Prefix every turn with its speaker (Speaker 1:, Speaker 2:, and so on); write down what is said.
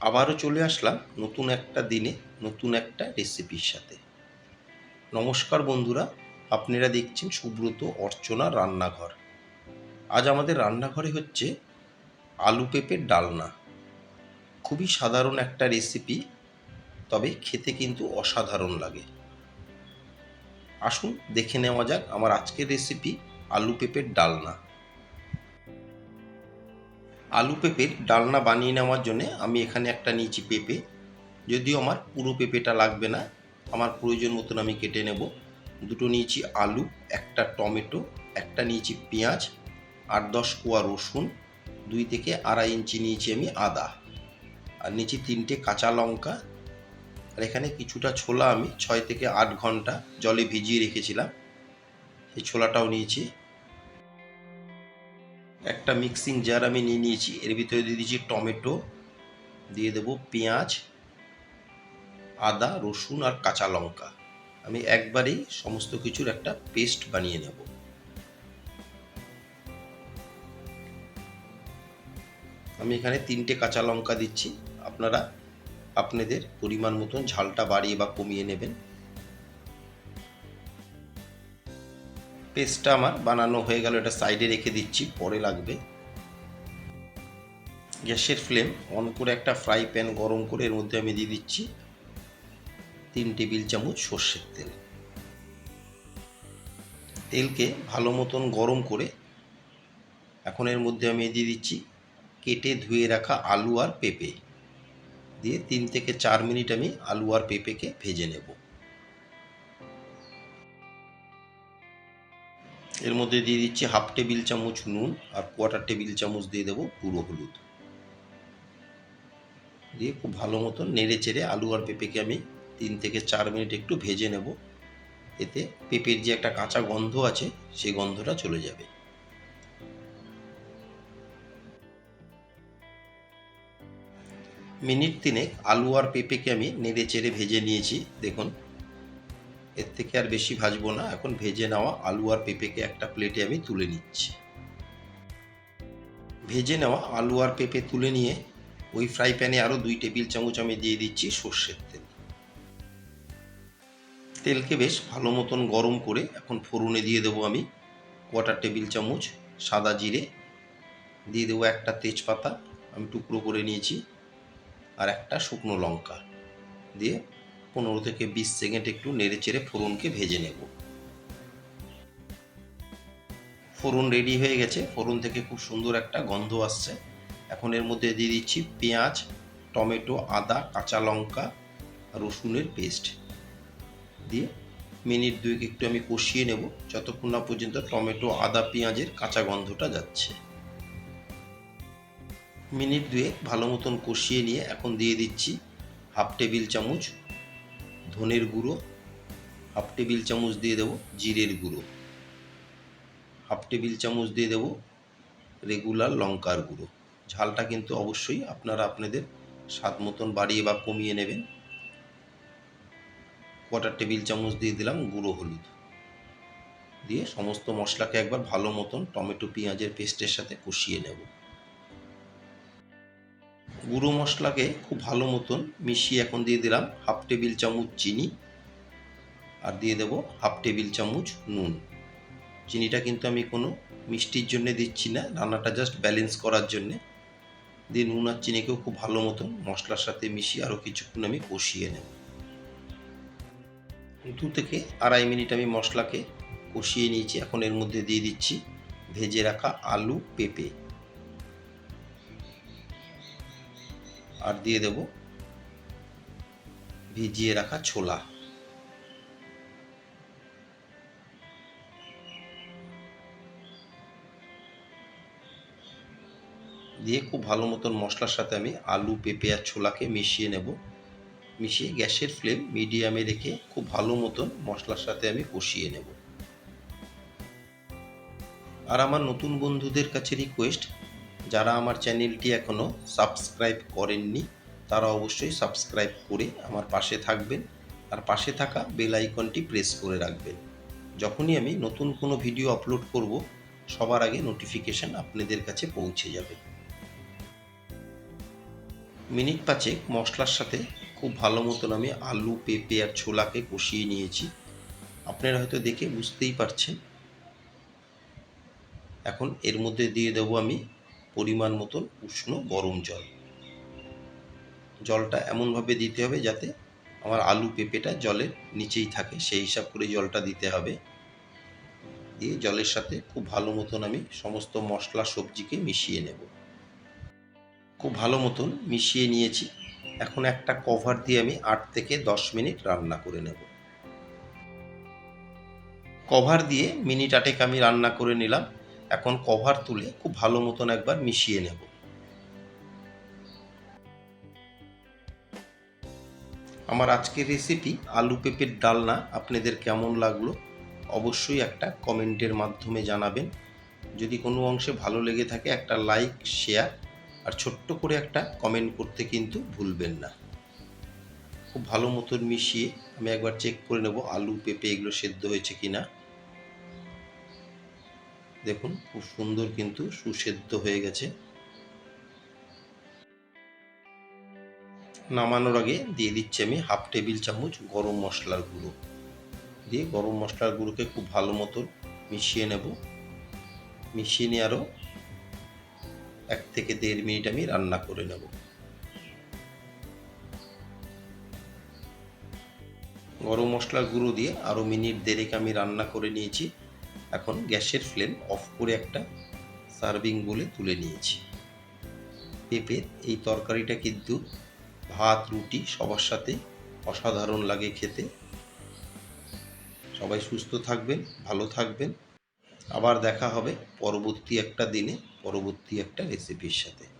Speaker 1: আবারও চলে আসলাম নতুন একটা দিনে, নতুন একটা রেসিপির সাথে। নমস্কার বন্ধুরা, আপনারা দেখছেন সুব্রত অর্চনা রান্নাঘর। আজ আমাদের রান্নাঘরে হচ্ছে আলু পেঁপের ডালনা। খুবই সাধারণ একটা রেসিপি তবে খেতে কিন্তু অসাধারণ লাগে। আসুন দেখে নেওয়া যাক আমার আজকের রেসিপি আলু পেঁপের ডালনা। আলু পেঁপের ডালনা বানিয়ে নেওয়ার জন্য আমি এখানে একটা নিয়েছি পেঁপে। যদিও আমার পুরো পেঁপেটা লাগবে না, আমার প্রয়োজন মতন আমি কেটে নেব। দুটো নিয়েছি আলু, একটা টমেটো, একটা নিয়েছি পেঁয়াজ আট দশ কোয়া রসুন, দুই থেকে আড়াই ইঞ্চি নিয়েছি আমি আদা। আর নিয়েছি তিনটে কাঁচা লঙ্কা। আর এখানে কিছুটা ছোলা আমি ছয় থেকে আট ঘণ্টা জলে ভিজিয়ে রেখেছিলাম। সেই ছোলাটাও নিয়েছি। একটা মিক্সিং জার আমি নিয়ে নিয়েছি। এর ভিতরে দিয়ে দিয়েছি টমেটো, দিয়ে দেবো পেঁয়াজ, আদা, রসুন আর কাঁচা লঙ্কা। আমি একবারেই সমস্ত কিছুর একটা পেস্ট বানিয়ে নেব। আমি এখানে তিনটে কাঁচা লঙ্কা দিচ্ছি। আপনারা আপনাদের পরিমাণ মতন ঝালটা বাড়িয়ে বা কমিয়ে নেবেন। পেস্টটা আমার বানানো হয়ে গেল, এটা সাইডে রেখে দিচ্ছি, পরে লাগবে। গ্যাসের ফ্লেম অন করে একটা ফ্রাই প্যান গরম করে এর মধ্যে আমি দিয়ে দিচ্ছি তিন টেবিল চামচ সর্ষের তেল। তেলকে ভালো মতন গরম করে এখন এর মধ্যে আমি দিয়ে দিচ্ছি কেটে ধুয়ে রাখা আলু আর পেঁপে। দিয়ে তিন থেকে চার মিনিট আমি আলু আর পেঁপেকে ভেজে নেব। এর মধ্যে দিয়ে দিচ্ছি হাফ টেবিল চামচ নুন আর কোয়ার্টার টেবিল চামচ দিয়ে দেবো গুঁড়ো হলুদ। দিয়ে খুব ভালো মতো নেড়ে চেড়ে আলু আর পেঁপেকে আমি তিন থেকে চার মিনিট একটু ভেজে নেব। এতে পেঁপের যে একটা কাঁচা গন্ধ আছে, সেই গন্ধটা চলে যাবে। মিনিট তিনেক আলু আর পেঁপেকে আমি নেড়ে চেড়ে ভেজে নিয়েছি। দেখুন এর থেকে আর বেশি ভাজবো না। এখন ভেজে নেওয়া আলু আর পেঁপেকে একটা প্লেটে আমি তুলে নিচ্ছি। ভেজে নেওয়া আলু আর পেঁপে তুলে নিয়ে ওই ফ্রাই প্যানে আরও দুই টেবিল চামচ আমি দিয়ে দিচ্ছি সর্ষের তেল। তেলকে বেশ ভালো মতন গরম করে এখন ফোড়নে দিয়ে দেবো আমি কোয়ার্টার টেবিল চামচ সাদা জিরে। দিয়ে দেবো একটা তেজপাতা, আমি টুকরো করে নিয়েছি, আর একটা শুকনো লঙ্কা। দিয়ে পনেরো থেকে বিশ সেকেন্ড একটু নেড়ে চেড়ে ফোড়নকে ভেজে নেব। ফোড়ন রেডি হয়ে গেছে। ফোড়ন থেকে খুব সুন্দর একটা গন্ধ আসছে। এখন এর মধ্যে দিয়ে দিচ্ছি পেঁয়াজ, টমেটো, আদা, কাঁচা লঙ্কা, রসুনের পেস্ট দিয়ে মিনিট দুয়েক একটু আমি কষিয়ে নেব। যতক্ষণ না পর্যন্ত টমেটো, আদা, পেঁয়াজের কাঁচা গন্ধটা যাচ্ছে। মিনিট দুয়েক ভালো মতন কষিয়ে নিয়ে এখন দিয়ে দিচ্ছি হাফ টেবিল চামচ ধনের গুঁড়ো, হাফ টেবিল চামচ দিয়ে দেবো জিরের গুঁড়ো। হাফ টেবিল চামচ দিয়ে দেবো রেগুলার লঙ্কার গুঁড়ো। ঝালটা কিন্তু অবশ্যই আপনারা আপনাদের স্বাদ মতন বাড়িয়ে বা কমিয়ে নেবেন। কোয়ার্টার টেবিল চামচ দিয়ে দিলাম গুঁড়ো হলুদ। দিয়ে সমস্ত মশলাকে একবার ভালো মতন টমেটো, পেঁয়াজের পেস্টের সাথে কষিয়ে নেব। গুঁড়ো মশলাকে খুব ভালো মতন মিশিয়ে এখন দিয়ে দিলাম হাফ টেবিল চামচ চিনি আর দিয়ে দেবো হাফ টেবিল চামচ নুন। চিনিটা কিন্তু আমি কোনো মিষ্টির জন্য দিচ্ছি না, রান্নাটা জাস্ট ব্যালেন্স করার জন্যে। দিয়ে নুন আর চিনিকেও খুব ভালো মতন মশলার সাথে মিশিয়ে আরও কিছুক্ষণ আমি কষিয়ে নেব। দু থেকে আড়াই মিনিট আমি মশলাকে কষিয়ে নিয়েছি। এখন এর মধ্যে দিয়ে দিচ্ছি ভেজে রাখা আলু, পেঁপে। আর দিয়ে দেব ভিজিয়ে রাখা ছোলা। দিয়ে খুব ভালো মতন মশলার সাথে আমি আলু, পেঁপে আর ছোলাকে মিশিয়ে নেব। মিশিয়ে গ্যাসের ফ্লেম মিডিয়ামে রেখে খুব ভালো মতন মশলার সাথে আমি কষিয়ে নেব। আর আমার নতুন বন্ধুদের কাছে রিকোয়েস্ট যারা আমার চ্যানেলটি এখনও সাবস্ক্রাইব করেননি, তারা অবশ্যই সাবস্ক্রাইব করে আমার পাশে থাকবেন আর পাশে থাকা বেল আইকনটি প্রেস করে রাখবেন। যখনই আমি নতুন কোনো ভিডিও আপলোড করব, সবার আগে নোটিফিকেশান আপনাদের কাছে পৌঁছে যাবে। মিনিট পাঁচেক মশলার সাথে খুব ভালো মতন আমি আলু, পেঁপে আর ছোলাকে কষিয়ে নিয়েছি। আপনারা হয়তো দেখে বুঝতেই পারছেন। এখন এর মধ্যে দিয়ে দেবো আমি পরিমাণ মতন উষ্ণ গরম জল। জলটা এমনভাবে দিতে হবে যাতে আমার আলু পেঁপেটা জলের নিচেই থাকে, সেই হিসাব করে জলটা দিতে হবে। দিয়ে জলের সাথে খুব ভালো মতন আমি সমস্ত মশলা, সবজিকে মিশিয়ে নেব। খুব ভালো মতন মিশিয়ে নিয়েছি। এখন একটা কভার দিয়ে আমি আট থেকে দশ মিনিট রান্না করে নেব। কভার দিয়ে মিনিট আটেক আমি রান্না করে নিলাম। এখন কভার তুলে খুব ভালো মতন একবার মিশিয়ে নেব। আমার আজকের রেসিপি আলু পেঁপের ডালনা আপনাদের কেমন লাগল অবশ্যই একটা কমেন্টের মাধ্যমে জানাবেন। যদি কোনো অংশে ভালো লেগে থাকে একটা লাইক শেয়ার আর ছোট্ট করে একটা কমেন্ট করতে কিন্তু ভুলবেন না। খুব ভালো মতন মিশিয়ে আমি একবার চেক করে নেব আলু, পেঁপে এগুলো সেদ্ধ হয়েছে কিনা। দেখুন, খুব সুন্দর কিন্তু সুসেদ্ধ হয়ে গেছে। নামানোর আগে দিয়ে দিচ্ছি আমি হাফ টেবিল চামচ গরম মশলার গুঁড়ো। দিয়ে গরম মশলার গুঁড়োকে খুব ভালো মতন মিশিয়ে নেব। মিশিয়ে নিয়ে আরও এক থেকে দেড় মিনিট আমি রান্না করে নেব। গরম মশলার গুঁড়ো দিয়ে আরও মিনিট দেড়েক আমি রান্না করে নিয়েছি। এখন গ্যাসের ফ্লেম অফ করে একটা সার্ভিং বলে তুলে নিয়েছি। পেঁপের এই তরকারিটা কিন্তু ভাত, রুটি সবার সাথে অসাধারণ লাগে খেতে। সবাই সুস্থ থাকবেন, ভালো থাকবেন। আবার দেখা হবে পরবর্তী একটা দিনে, পরবর্তী একটা রেসিপির সাথে।